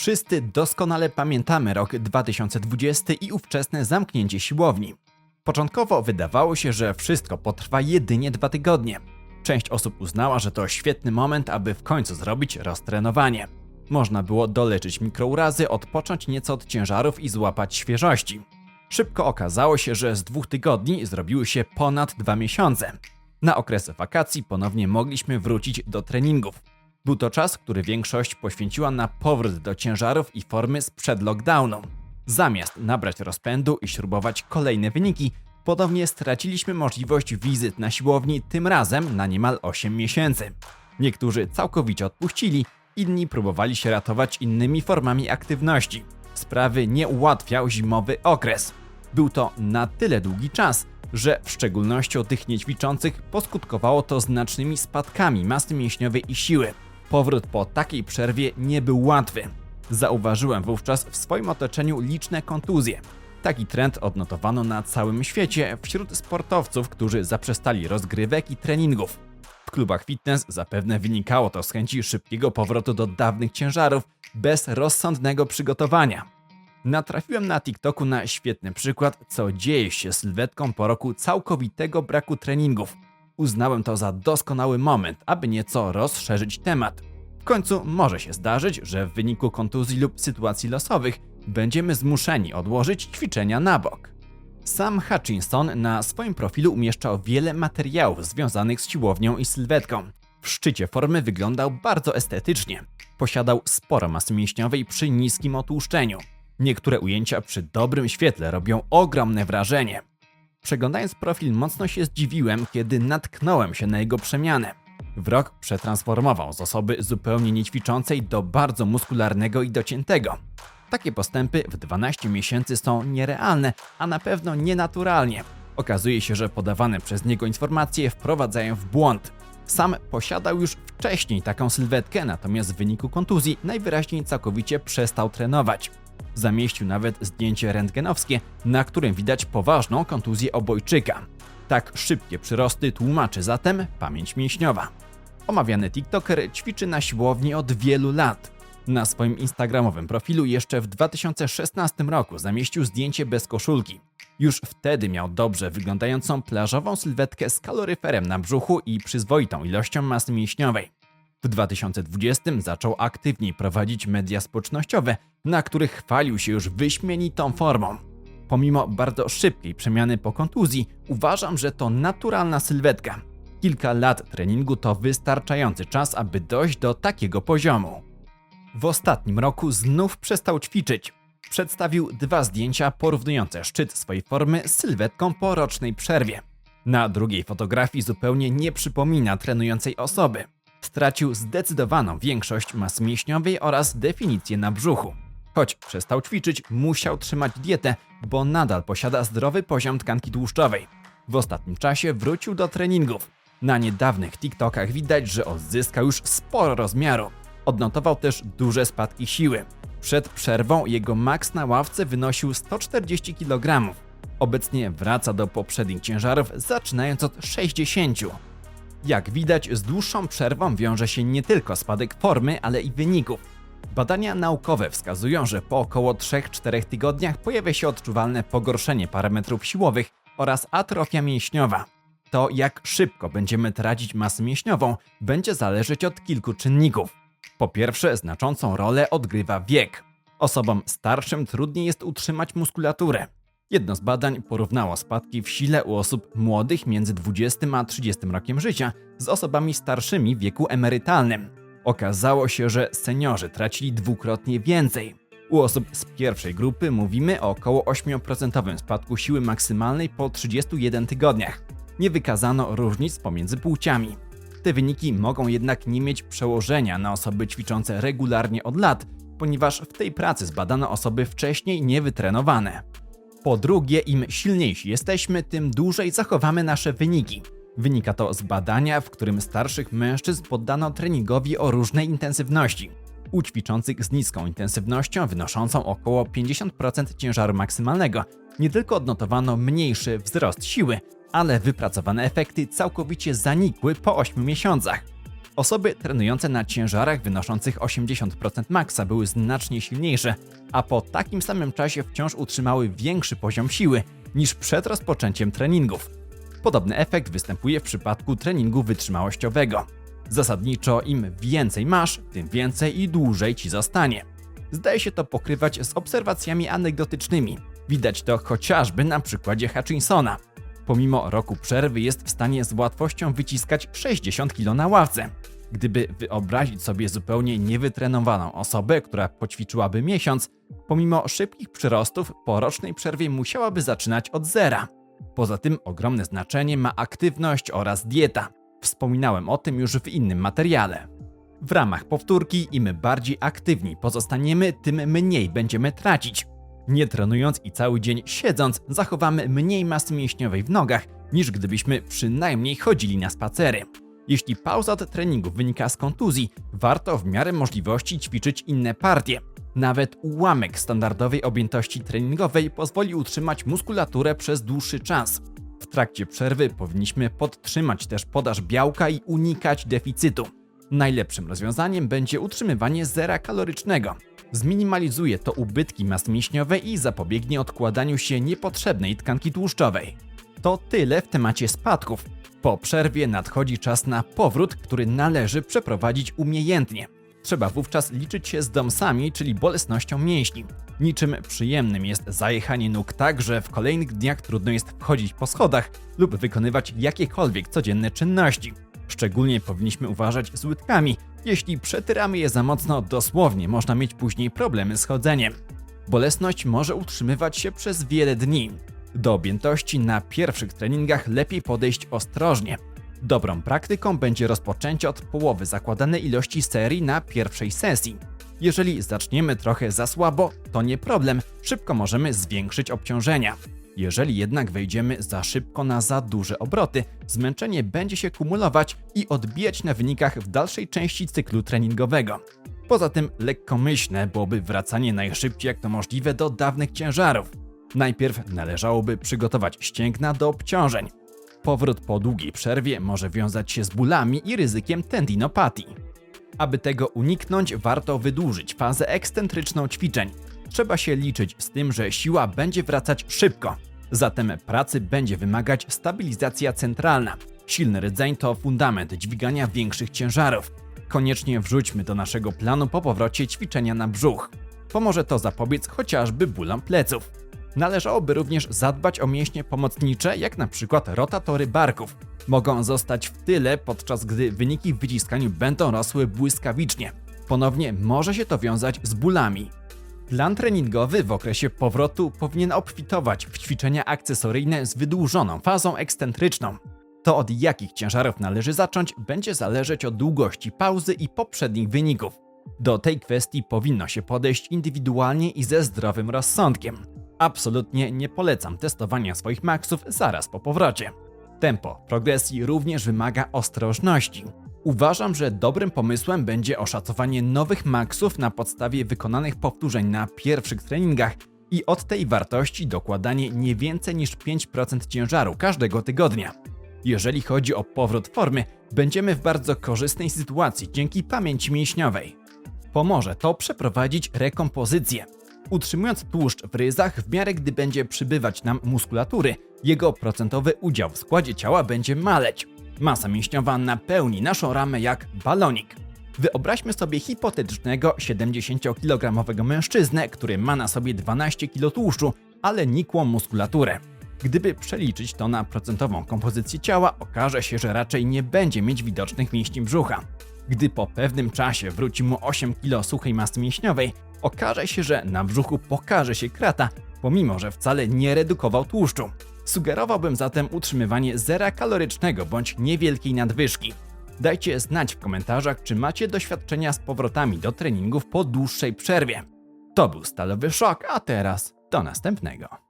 Wszyscy doskonale pamiętamy rok 2020 i ówczesne zamknięcie siłowni. Początkowo wydawało się, że wszystko potrwa jedynie dwa tygodnie. Część osób uznała, że to świetny moment, aby w końcu zrobić roztrenowanie. Można było doleczyć mikrourazy, odpocząć nieco od ciężarów i złapać świeżości. Szybko okazało się, że z dwóch tygodni zrobiły się ponad dwa miesiące. Na okres wakacji ponownie mogliśmy wrócić do treningów. Był to czas, który większość poświęciła na powrót do ciężarów i formy sprzed lockdownu. Zamiast nabrać rozpędu i śrubować kolejne wyniki, ponownie straciliśmy możliwość wizyt na siłowni, tym razem na niemal 8 miesięcy. Niektórzy całkowicie odpuścili, inni próbowali się ratować innymi formami aktywności. Sprawy nie ułatwiał zimowy okres. Był to na tyle długi czas, że w szczególności u tych niećwiczących poskutkowało to znacznymi spadkami masy mięśniowej i siły. Powrót po takiej przerwie nie był łatwy. Zauważyłem wówczas w swoim otoczeniu liczne kontuzje. Taki trend odnotowano na całym świecie wśród sportowców, którzy zaprzestali rozgrywek i treningów. W klubach fitness zapewne wynikało to z chęci szybkiego powrotu do dawnych ciężarów bez rozsądnego przygotowania. Natrafiłem na TikToku na świetny przykład, co dzieje się z sylwetką po roku całkowitego braku treningów. Uznałem to za doskonały moment, aby nieco rozszerzyć temat. W końcu może się zdarzyć, że w wyniku kontuzji lub sytuacji losowych będziemy zmuszeni odłożyć ćwiczenia na bok. Sam Hutchinson na swoim profilu umieszczał wiele materiałów związanych z siłownią i sylwetką. W szczycie formy wyglądał bardzo estetycznie. Posiadał sporo masy mięśniowej przy niskim otłuszczeniu. Niektóre ujęcia przy dobrym świetle robią ogromne wrażenie. Przeglądając profil mocno się zdziwiłem, kiedy natknąłem się na jego przemianę. W rok przetransformował z osoby zupełnie niećwiczącej do bardzo muskularnego i dociętego. Takie postępy w 12 miesięcy są nierealne, a na pewno nienaturalnie. Okazuje się, że podawane przez niego informacje wprowadzają w błąd. Sam posiadał już wcześniej taką sylwetkę, natomiast w wyniku kontuzji najwyraźniej całkowicie przestał trenować. Zamieścił nawet zdjęcie rentgenowskie, na którym widać poważną kontuzję obojczyka. Tak szybkie przyrosty tłumaczy zatem pamięć mięśniowa. Omawiany TikToker ćwiczy na siłowni od wielu lat. Na swoim instagramowym profilu jeszcze w 2016 roku zamieścił zdjęcie bez koszulki. Już wtedy miał dobrze wyglądającą plażową sylwetkę z kaloryferem na brzuchu i przyzwoitą ilością masy mięśniowej. W 2020 zaczął aktywniej prowadzić media społecznościowe, na których chwalił się już wyśmienitą formą. Pomimo bardzo szybkiej przemiany po kontuzji, uważam, że to naturalna sylwetka. Kilka lat treningu to wystarczający czas, aby dojść do takiego poziomu. W ostatnim roku znów przestał ćwiczyć. Przedstawił dwa zdjęcia porównujące szczyt swojej formy z sylwetką po rocznej przerwie. Na drugiej fotografii zupełnie nie przypomina trenującej osoby. Stracił zdecydowaną większość masy mięśniowej oraz definicję na brzuchu. Choć przestał ćwiczyć, musiał trzymać dietę, bo nadal posiada zdrowy poziom tkanki tłuszczowej. W ostatnim czasie wrócił do treningów. Na niedawnych TikTokach widać, że odzyskał już sporo rozmiaru. Odnotował też duże spadki siły. Przed przerwą jego maks na ławce wynosił 140 kg. Obecnie wraca do poprzednich ciężarów, zaczynając od 60. Jak widać, z dłuższą przerwą wiąże się nie tylko spadek formy, ale i wyników. Badania naukowe wskazują, że po około 3-4 tygodniach pojawia się odczuwalne pogorszenie parametrów siłowych oraz atrofia mięśniowa. To, jak szybko będziemy tracić masę mięśniową, będzie zależeć od kilku czynników. Po pierwsze, znaczącą rolę odgrywa wiek. Osobom starszym trudniej jest utrzymać muskulaturę. Jedno z badań porównało spadki w sile u osób młodych między 20 a 30 rokiem życia z osobami starszymi w wieku emerytalnym. Okazało się, że seniorzy tracili dwukrotnie więcej. U osób z pierwszej grupy mówimy o około 8% spadku siły maksymalnej po 31 tygodniach. Nie wykazano różnic pomiędzy płciami. Te wyniki mogą jednak nie mieć przełożenia na osoby ćwiczące regularnie od lat, ponieważ w tej pracy zbadano osoby wcześniej niewytrenowane. Po drugie, im silniejsi jesteśmy, tym dłużej zachowamy nasze wyniki. Wynika to z badania, w którym starszych mężczyzn poddano treningowi o różnej intensywności. U ćwiczących z niską intensywnością, wynoszącą około 50% ciężaru maksymalnego, nie tylko odnotowano mniejszy wzrost siły, ale wypracowane efekty całkowicie zanikły po 8 miesiącach. Osoby trenujące na ciężarach wynoszących 80% maksa były znacznie silniejsze, a po takim samym czasie wciąż utrzymały większy poziom siły niż przed rozpoczęciem treningów. Podobny efekt występuje w przypadku treningu wytrzymałościowego. Zasadniczo im więcej masz, tym więcej i dłużej ci zostanie. Zdaje się to pokrywać z obserwacjami anegdotycznymi. Widać to chociażby na przykładzie Hutchinsona. Pomimo roku przerwy jest w stanie z łatwością wyciskać 60 kg na ławce. Gdyby wyobrazić sobie zupełnie niewytrenowaną osobę, która poćwiczyłaby miesiąc, pomimo szybkich przyrostów po rocznej przerwie musiałaby zaczynać od zera. Poza tym ogromne znaczenie ma aktywność oraz dieta. Wspominałem o tym już w innym materiale. W ramach powtórki im bardziej aktywni pozostaniemy, tym mniej będziemy tracić. Nie trenując i cały dzień siedząc, zachowamy mniej masy mięśniowej w nogach, niż gdybyśmy przynajmniej chodzili na spacery. Jeśli pauza od treningu wynika z kontuzji, warto w miarę możliwości ćwiczyć inne partie. Nawet ułamek standardowej objętości treningowej pozwoli utrzymać muskulaturę przez dłuższy czas. W trakcie przerwy powinniśmy podtrzymać też podaż białka i unikać deficytu. Najlepszym rozwiązaniem będzie utrzymywanie zera kalorycznego. Zminimalizuje to ubytki masy mięśniowej i zapobiegnie odkładaniu się niepotrzebnej tkanki tłuszczowej. To tyle w temacie spadków. Po przerwie nadchodzi czas na powrót, który należy przeprowadzić umiejętnie. Trzeba wówczas liczyć się z domsami, czyli bolesnością mięśni. Niczym przyjemnym jest zajechanie nóg tak, że w kolejnych dniach trudno jest wchodzić po schodach lub wykonywać jakiekolwiek codzienne czynności. Szczególnie powinniśmy uważać z łydkami. Jeśli przetyramy je za mocno, dosłownie można mieć później problemy z chodzeniem. Bolesność może utrzymywać się przez wiele dni. Do objętości na pierwszych treningach lepiej podejść ostrożnie. Dobrą praktyką będzie rozpoczęcie od połowy zakładanej ilości serii na pierwszej sesji. Jeżeli zaczniemy trochę za słabo, to nie problem, szybko możemy zwiększyć obciążenia. Jeżeli jednak wejdziemy za szybko na za duże obroty, zmęczenie będzie się kumulować i odbijać na wynikach w dalszej części cyklu treningowego. Poza tym lekkomyślne byłoby wracanie najszybciej jak to możliwe do dawnych ciężarów. Najpierw należałoby przygotować ścięgna do obciążeń. Powrót po długiej przerwie może wiązać się z bólami i ryzykiem tendinopatii. Aby tego uniknąć, warto wydłużyć fazę ekscentryczną ćwiczeń. Trzeba się liczyć z tym, że siła będzie wracać szybko. Zatem pracy będzie wymagać stabilizacja centralna. Silny rdzeń to fundament dźwigania większych ciężarów. Koniecznie wrzućmy do naszego planu po powrocie ćwiczenia na brzuch. Pomoże to zapobiec chociażby bólom pleców. Należałoby również zadbać o mięśnie pomocnicze, jak na przykład rotatory barków. Mogą zostać w tyle, podczas gdy wyniki w wyciskaniu będą rosły błyskawicznie. Ponownie może się to wiązać z bólami. Plan treningowy w okresie powrotu powinien obfitować w ćwiczenia akcesoryjne z wydłużoną fazą ekscentryczną. To od jakich ciężarów należy zacząć, będzie zależeć od długości pauzy i poprzednich wyników. Do tej kwestii powinno się podejść indywidualnie i ze zdrowym rozsądkiem. Absolutnie nie polecam testowania swoich maksów zaraz po powrocie. Tempo progresji również wymaga ostrożności. Uważam, że dobrym pomysłem będzie oszacowanie nowych maksów na podstawie wykonanych powtórzeń na pierwszych treningach i od tej wartości dokładanie nie więcej niż 5% ciężaru każdego tygodnia. Jeżeli chodzi o powrót formy, będziemy w bardzo korzystnej sytuacji dzięki pamięci mięśniowej. Pomoże to przeprowadzić rekompozycję. Utrzymując tłuszcz w ryzach, w miarę gdy będzie przybywać nam muskulatury, jego procentowy udział w składzie ciała będzie maleć. Masa mięśniowa napełni naszą ramę jak balonik. Wyobraźmy sobie hipotetycznego 70-kilogramowego mężczyznę, który ma na sobie 12 kg tłuszczu, ale nikłą muskulaturę. Gdyby przeliczyć to na procentową kompozycję ciała, okaże się, że raczej nie będzie mieć widocznych mięśni brzucha. Gdy po pewnym czasie wróci mu 8 kg suchej masy mięśniowej, okaże się, że na brzuchu pokaże się krata, pomimo że wcale nie redukował tłuszczu. Sugerowałbym zatem utrzymywanie zera kalorycznego bądź niewielkiej nadwyżki. Dajcie znać w komentarzach, czy macie doświadczenia z powrotami do treningów po dłuższej przerwie. To był Stalowy Szok, a teraz do następnego.